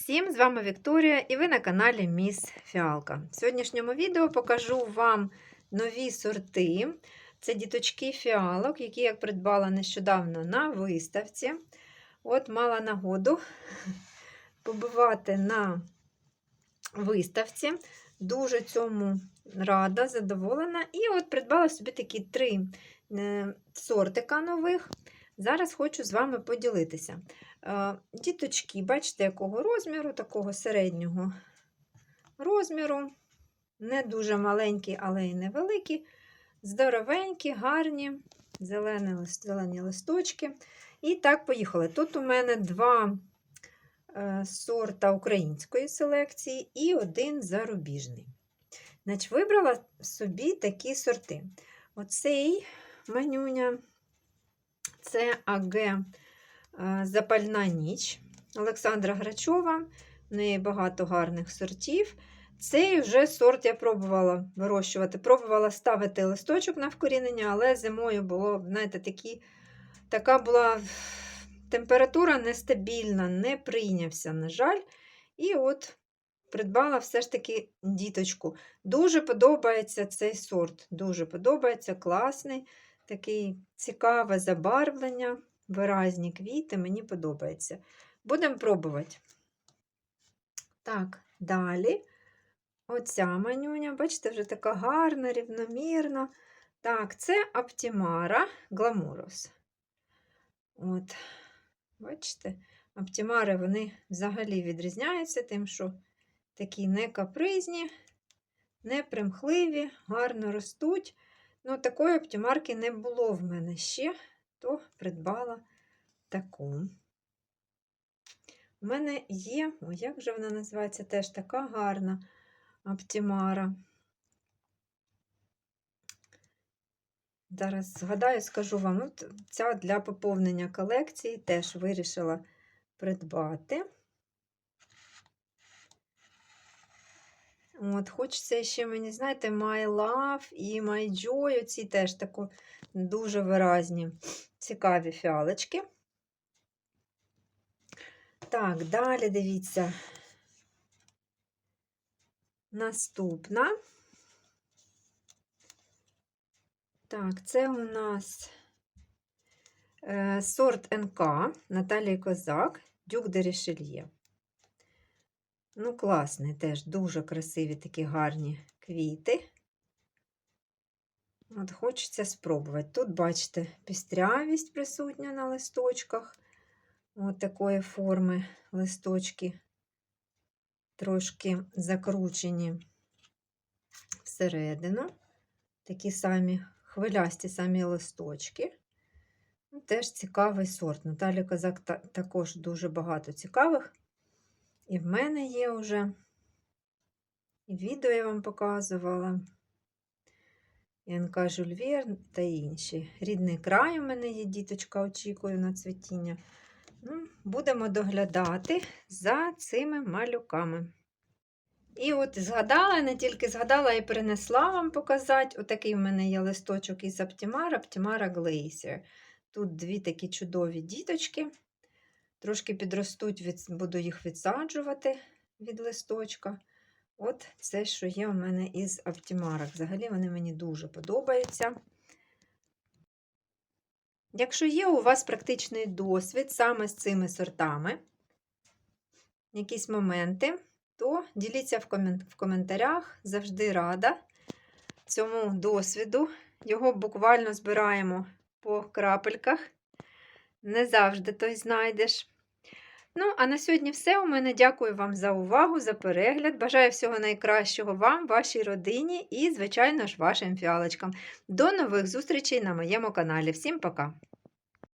всім! З вами Вікторія і ви на каналі Міс Фіалка. В сьогоднішньому відео покажу вам нові сорти. Це діточки фіалок, які я придбала нещодавно на виставці. От мала нагоду побувати на виставці. Дуже цьому рада, задоволена. І от придбала собі такі три е, сортика нових. Зараз хочу з вами поділитися. Е, Діточки, бачите, якого розміру, такого середнього розміру. Не дуже маленькі, але й невеликі. Здоровенькі, гарні, зелені, зелені листочки. І так, поїхали. Тут у мене два е, сорта української селекції і один зарубіжний. Значить, вибрала собі такі сорти. Оцей манюня це АГ Запальна ніч Олександра Грачова. В неї багато гарних сортів. Цей вже сорт я пробувала вирощувати. Пробувала ставити листочок на вкорінення, але зимою було, знаєте, такі, така була температура нестабільна, не прийнявся, на жаль. І от придбала все ж таки діточку. Дуже подобається цей сорт. Дуже подобається, класний, такий цікаве забарвлення, виразні квіти, мені подобається. Будемо пробувати. Так, далі. Оця манюня, бачите, вже така гарна, рівномірна. Так, це Аптімара Гламурос. От, бачите, Аптімари вони взагалі відрізняються тим, що такі не капризні, не примхливі, гарно ростуть. Ну, такої оптимарки не було в мене ще, то придбала таку. У мене є, о, як же вона називається, теж така гарна оптимара. Зараз згадаю, скажу вам, от ця для поповнення колекції теж вирішила придбати. От, Хочеться ще мені, знаєте, My Love і My Joy, оці теж тако дуже виразні, цікаві фіалочки. Так, далі дивіться. Наступна. Так, це у нас е, сорт НК Наталії Козак, Дюк де Рішельє. Ну, класний теж, дуже красиві такі гарні квіти. От Хочеться спробувати. Тут, бачите, пістрявість присутня на листочках. От такої форми листочки трошки закручені всередину. Такі самі хвилясті самі листочки. Теж цікавий сорт. Наталі Козак та- також дуже багато цікавих. І в мене є вже. І відео я вам показувала. НК Жульвер та інші. Рідний край у мене є діточка, очікую на цвітіння. Ну, будемо доглядати за цими малюками. І от згадала, не тільки згадала, і принесла вам показати. Отакий в мене є листочок із Аптімара, Аптімара Glacier. Тут дві такі чудові діточки. Трошки підростуть, від... буду їх відсаджувати від листочка. От це, що є у мене із Аптімарок. Взагалі вони мені дуже подобаються. Якщо є у вас практичний досвід саме з цими сортами, якісь моменти, то діліться в коментарях. Завжди рада цьому досвіду. Його буквально збираємо по крапельках. Не завжди той знайдеш. Ну, а на сьогодні все. У мене дякую вам за увагу, за перегляд. Бажаю всього найкращого вам, вашій родині і, звичайно ж, вашим фіалочкам. До нових зустрічей на моєму каналі. Всім пока!